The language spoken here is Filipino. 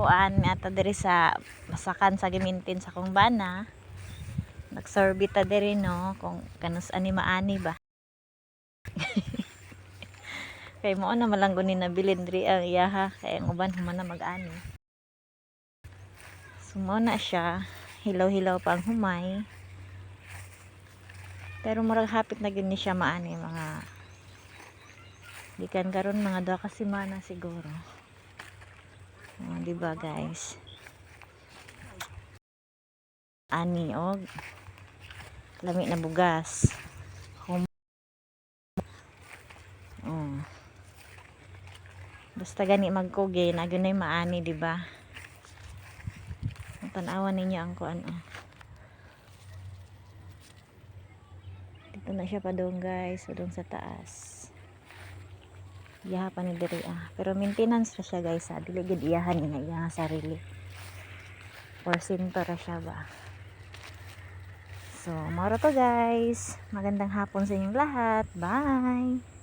kuan ata diri sa masakan sa gimintin sa kong bana. Nagsorbit ta diri no kung kanus ani maani ba. kay mo na malanggo ni nabilin diri ang iyaha kay ang uban human na mag-ani. Sumo na siya. Hilaw-hilaw pa ang humay. Pero murag hapit na gyud ni siya maani mga Dikan karon mga duha ka semana siguro. Oh, di ba guys? Ani og lami na bugas. Hum oh. Basta gani magkuge na gyud maani, di ba? Tanawan ninyo ang kuan oh. Dito na siya pa doon guys, doon sa taas. Iyaha pa ni diri ah. Pero maintenance ra siya guys ah. Dili gid iyahan niya iya nga sarili. Porsinto ra siya ba. So, moro to guys. Magandang hapon sa inyong lahat. Bye!